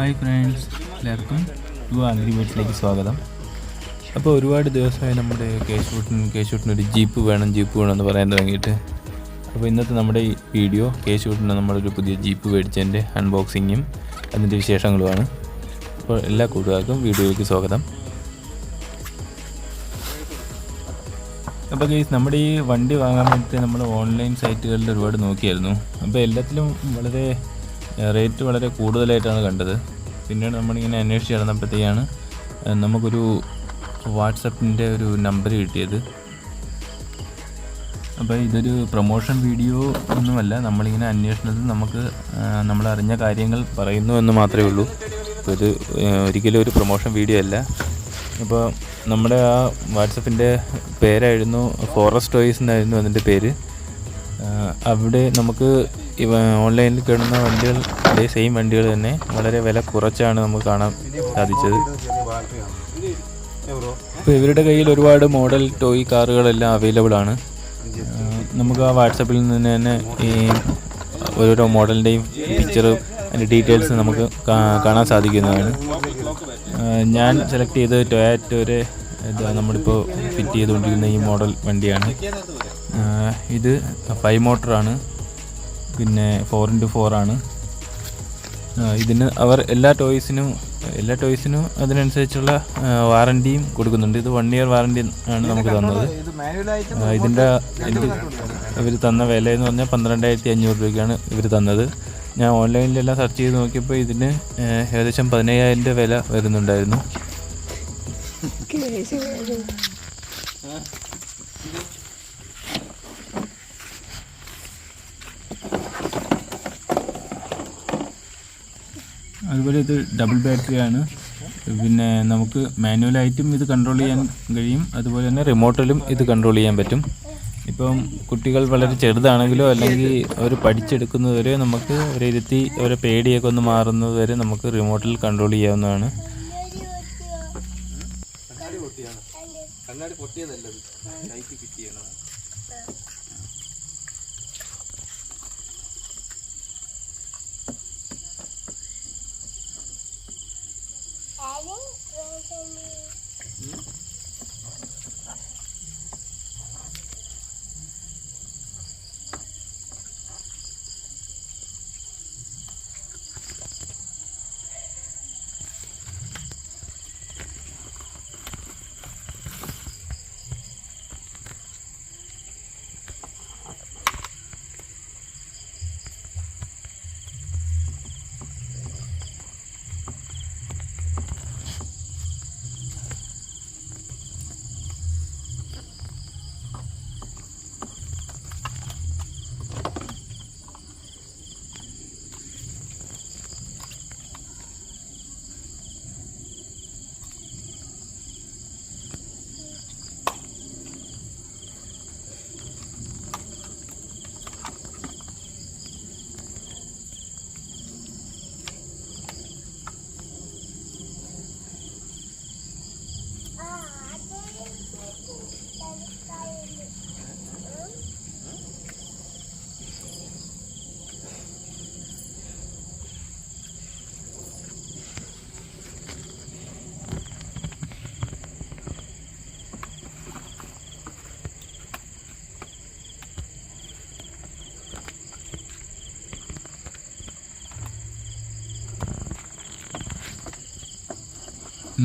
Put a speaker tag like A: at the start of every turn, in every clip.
A: Hi friends എല്ലാവർക്കും to agri ബേറ്റ്സിലേക്ക് സ്വാഗതം. അപ്പോൾ ഒരുപാട് ദിവസമായി നമ്മുടെ കേശൂട്ടിന് കേശൂട്ടിന് ഒരു ജീപ്പ് വേണം ജീപ്പ് വേണം എന്ന് പറയാൻ തുടങ്ങിയിട്ട്. അപ്പോൾ ഇന്നത്തെ നമ്മുടെ ഈ വീഡിയോ കേശൂട്ടിന് നമ്മളൊരു പുതിയ ജീപ്പ് മേടിച്ചതിന്റെ അൺബോക്സിങ്ങും അതിന്റെ വിശേഷങ്ങളുമാണ്. അപ്പോൾ എല്ലാ കൂട്ടുകാർക്കും വീഡിയോയിലേക്ക് സ്വാഗതം. അപ്പോൾ കേസ് നമ്മുടെ ഈ വണ്ടി വാങ്ങാൻ വേണ്ടിയിട്ട് നമ്മൾ ഓൺലൈൻ സൈറ്റുകളിൽ ഒരുപാട് നോക്കിയായിരുന്നു. അപ്പോൾ എല്ലാത്തിലും വളരെ റേറ്റ് വളരെ കൂടുതലായിട്ടാണ് കണ്ടത്. പിന്നീട് നമ്മളിങ്ങനെ അന്വേഷിച്ച് നടന്നപ്പോഴത്തേക്കാണ് നമുക്കൊരു വാട്സപ്പിന്റെ ഒരു നമ്പർ കിട്ടിയത്. അപ്പോൾ ഇതൊരു പ്രൊമോഷൻ വീഡിയോ ഒന്നുമല്ല നമ്മളിങ്ങനെ അന്വേഷണത്തിൽ നമുക്ക് നമ്മൾ അറിഞ്ഞ കാര്യങ്ങൾ പറയുന്നു എന്ന് മാത്രമേ ഉള്ളൂ. അപ്പോൾ ഇത് ഒരിക്കലും ഒരു പ്രൊമോഷൻ വീഡിയോ അല്ല. അപ്പോൾ നമ്മുടെ ആ വാട്സപ്പിന്റെ പേരായിരുന്നു ഫോറസ്റ്റ് ടോയ്സ് എന്നായിരുന്നു അതിന്റെ പേര്. അവിടെ നമുക്ക് ഇവ ഓൺലൈനിൽ കിടന്ന വണ്ടികൾ അതേ സെയിം വണ്ടികൾ തന്നെ വളരെ വില കുറച്ചാണ് നമുക്ക് കാണാൻ സാധിച്ചത്. ഇപ്പോൾ ഇവരുടെ കയ്യിൽ ഒരുപാട് മോഡൽ ടോയ് കാറുകളെല്ലാം അവൈലബിൾ ആണ്. നമുക്ക് ആ വാട്സപ്പിൽ നിന്ന് തന്നെ ഈ ഓരോരോ മോഡലിന്റെയും പിക്ചറും അതിന്റെ ഡീറ്റെയിൽസ് നമുക്ക് കാണാൻ സാധിക്കുന്നതാണ്. ഞാൻ സെലക്ട് ചെയ്ത് ടൊയാറ്റോരെ ഇതാ നമ്മളിപ്പോൾ ഫിറ്റ് ചെയ്തുകൊണ്ടിരിക്കുന്ന ഈ മോഡൽ വണ്ടിയാണ്. ഇത് ഫൈവ് മോട്ടറാണ് പിന്നെ ഫോർ ഇന്റു ഫോറാണ് ഇതിന് അവർ എല്ലാ ടോയ്സിനും എല്ലാ ടോയ്സിനും അതിനനുസരിച്ചുള്ള വാറണ്ടിയും കൊടുക്കുന്നുണ്ട്. ഇത് വൺ ഇയർ വാറണ്ടി ആണ് നമുക്ക് തന്നത്. ഇതിന്റെ ഇത് ഇവർ തന്ന വില എന്ന് പറഞ്ഞാൽ പന്ത്രണ്ടായിരത്തി അഞ്ഞൂറ് രൂപയ്ക്കാണ് ഇവർ തന്നത്. ഞാൻ ഓൺലൈനിലെല്ലാം സെർച്ച് ചെയ്ത് നോക്കിയപ്പോൾ ഇതിന് ഏകദേശം പതിനയ്യായിരം രൂപ വില വരുന്നുണ്ടായിരുന്നു. അതുപോലെ ഇത് ഡബിൾ ബാറ്ററി ആണ്. പിന്നെ നമുക്ക് മാനുവലായിട്ടും ഇത് കൺട്രോൾ ചെയ്യാൻ കഴിയും. അതുപോലെ തന്നെ റിമോട്ടിലും ഇത് കൺട്രോൾ ചെയ്യാൻ പറ്റും. ഇപ്പം കുട്ടികൾ വളരെ ചെറുതാണെങ്കിലോ അല്ലെങ്കിൽ അവർ പഠിച്ചെടുക്കുന്നത് വരെ നമുക്ക് ഒരിരുത്തി അവരെ പേടിയൊക്കെ ഒന്ന് മാറുന്നത് വരെ നമുക്ക് റിമോട്ടിൽ കൺട്രോൾ ചെയ്യാവുന്നതാണ്. കണ്ണാടി പൊട്ടിയതല്ലത് ഫിറ്റ്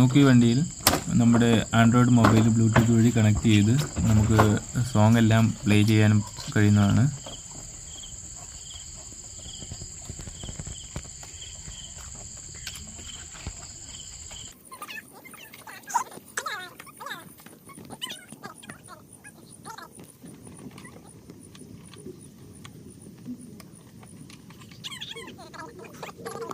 A: നമുക്ക് ഈ വണ്ടിയിൽ നമ്മുടെ ആൻഡ്രോയിഡ് മൊബൈൽ ബ്ലൂടൂത്ത് വഴി കണക്ട് ചെയ്ത് നമുക്ക് സോങ് എല്ലാം പ്ലേ ചെയ്യാനും കഴിയുന്നതാണ്
B: Thank you.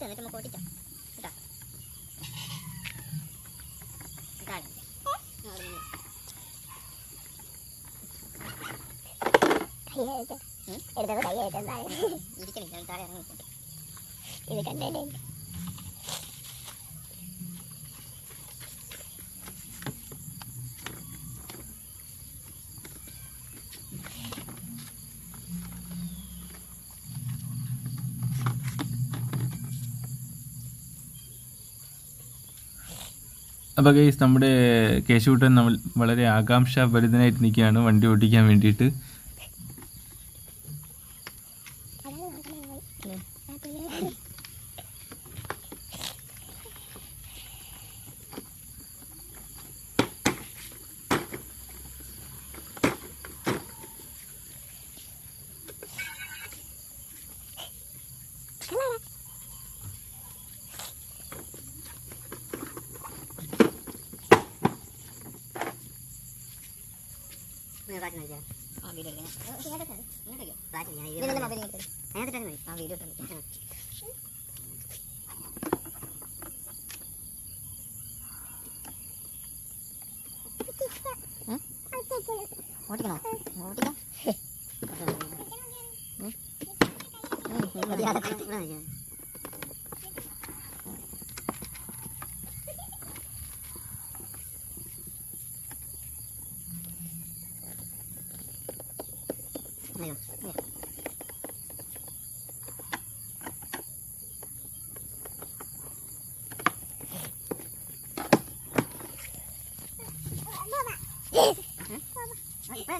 B: ചെയ്തിട്ട് എന്നിട്ട് നമുക്ക് ഓടിക്കാം കേട്ടാ. അവിടെ നിന്ന്. ഇരിക്കണില്ല അവൻ താഴെ ഇറങ്ങി.
C: ഇത് കണ്ടേ
A: അപ്പോൾ ഗൈസ് നമ്മുടെ കേശുകൂട്ടൻ നമ്മൾ വളരെ ആകാംക്ഷാഭരിതനായിട്ട് നിൽക്കുകയാണ്. വണ്ടി ഓടിക്കാൻ വേണ്ടിയിട്ട്.
B: ആ, വീഡിയോ എടുക്കാം. ഇങ്ങോട്ടേക്ക്. ഇങ്ങോട്ടേക്ക്. കാറ്റ് ഞാൻ ഈ വീഡിയോ അതിനകത്തിട്ടാ മതി. ആ, video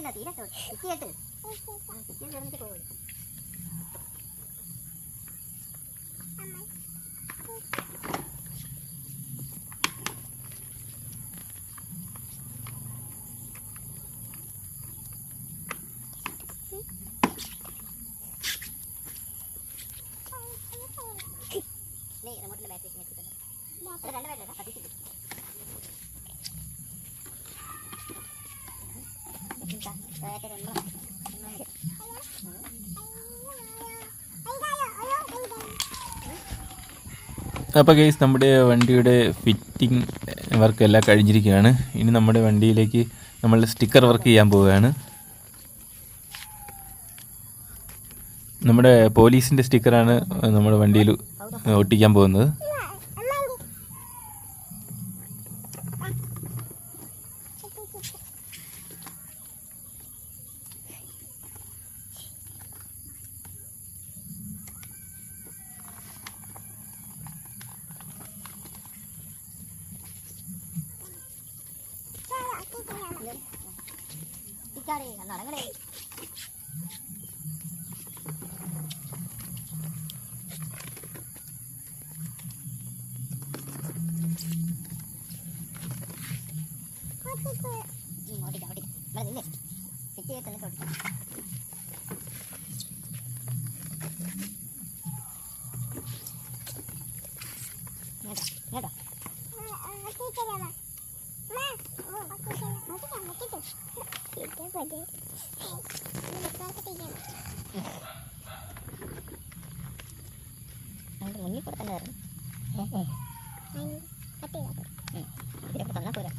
B: là tí đó rồi, tí kia tử. Tí kia tử.
A: അപ്പോൾ ഗൈസ് നമ്മുടെ വണ്ടിയുടെ ഫിറ്റിംഗ് വർക്ക് എല്ലാം കഴിഞ്ഞിരിക്കുകയാണ്. ഇനി നമ്മുടെ വണ്ടിയിലേക്ക് നമ്മൾ സ്റ്റിക്കർ വർക്ക് ചെയ്യാൻ പോവുകയാണ്. നമ്മുടെ പോലീസിന്റെ സ്റ്റിക്കറാണ് നമ്മുടെ വണ്ടിയിൽ ഒട്ടിക്കാൻ പോകുന്നത്.
B: നടങ്ങടേ ഉം, ഓടിക്കാം ഓടിക്കാം ഇവിടെ നിന്നെ ഫിറ്റ് ചെയ്തിട്ട് എന്നിട്ട് ഓടിക്കാം ഇങ്ങോട്ടോ ഇങ്ങോട്ടോ അങ്ങോട്ട് മുന്നിൽ കൂടെ തന്നെ വരണം ഇതിലൊക്കെ തന്നാ പോരാ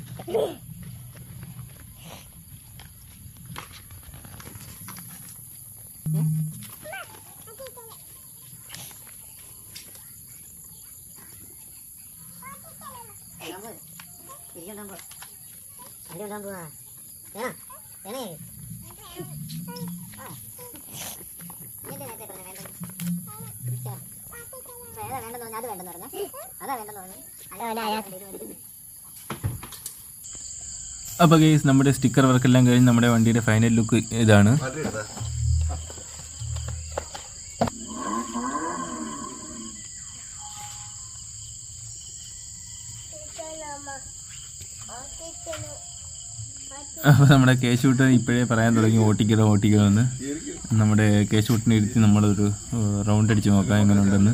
B: ഉണ്ടാൻ പോവാ നേരത്തെ പറഞ്ഞേ വേണ്ടെന്ന്? ഇഷ്ടം. അപ്പൊ ഏതാ വേണ്ടെന്ന് പറഞ്ഞാ അത് വേണ്ടെന്ന് പറഞ്ഞാ അതാ വേണ്ടെന്ന് പറഞ്ഞു
A: അപ്പോൾ ഗൈസ് നമ്മുടെ സ്റ്റിക്കർ വർക്ക് എല്ലാം കഴിഞ്ഞ് നമ്മുടെ വണ്ടിയുടെ ഫൈനൽ ലുക്ക് ഇതാണ്. അപ്പോൾ നമ്മുടെ കേശൂട്ടൻ ഇപ്പോഴേ പറയാൻ തുടങ്ങി ഓട്ടിക്കലോ എന്ന്. നമ്മുടെ കേശൂട്ടിനെ ഇരുത്തി നമ്മളൊരു റൗണ്ട് അടിച്ച് നോക്കാം എങ്ങനെ ഉണ്ടെന്ന്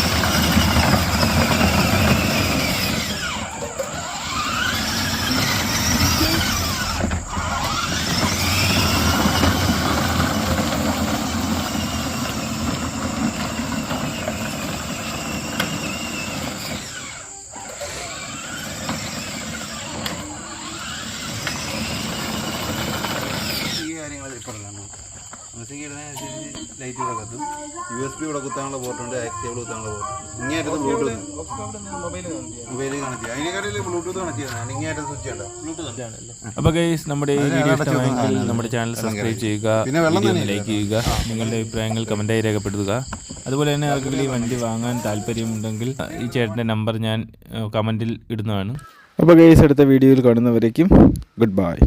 C: കൂടെ കുത്താനുള്ള ബോട്ടുണ്ട് ആക്റ്റീവ് കുത്താനുള്ള ബോട്ടുണ്ട് ഇങ്ങേറ്റത്ത് ബ്ലൂടൂത്ത് മൊബൈലിൽ കണക്ട് ചെയ്യാം. അതിനെക്കാട്ടിൽ ബ്ലൂടൂത്ത് കണക്ട് ചെയ്യണം. ഇങ്ങേറ്റം സ്വിച്ച് ഉണ്ട്
A: അപ്പോൾ ഗൈസ് നമ്മുടെ ഈ വീഡിയോ ഇഷ്ടമായെങ്കിൽ നമ്മുടെ ചാനൽ സബ്സ്ക്രൈബ് ചെയ്യുക
C: പിന്നെ വെള്ളം
A: ലൈക്ക് ചെയ്യുക നിങ്ങളുടെ അഭിപ്രായങ്ങൾ കമന്റായി രേഖപ്പെടുത്തുക. അതുപോലെ തന്നെ ആർക്കെങ്കിലും ഈ വണ്ടി വാങ്ങാൻ താല്പര്യമുണ്ടെങ്കിൽ ഈ ചേട്ടന്റെ നമ്പർ ഞാൻ കമന്റിൽ ഇടുന്നതാണ്.
D: അപ്പോൾ ഗൈസ് അടുത്ത വീഡിയോയിൽ കാണുന്നവരേക്കും ഗുഡ് ബൈ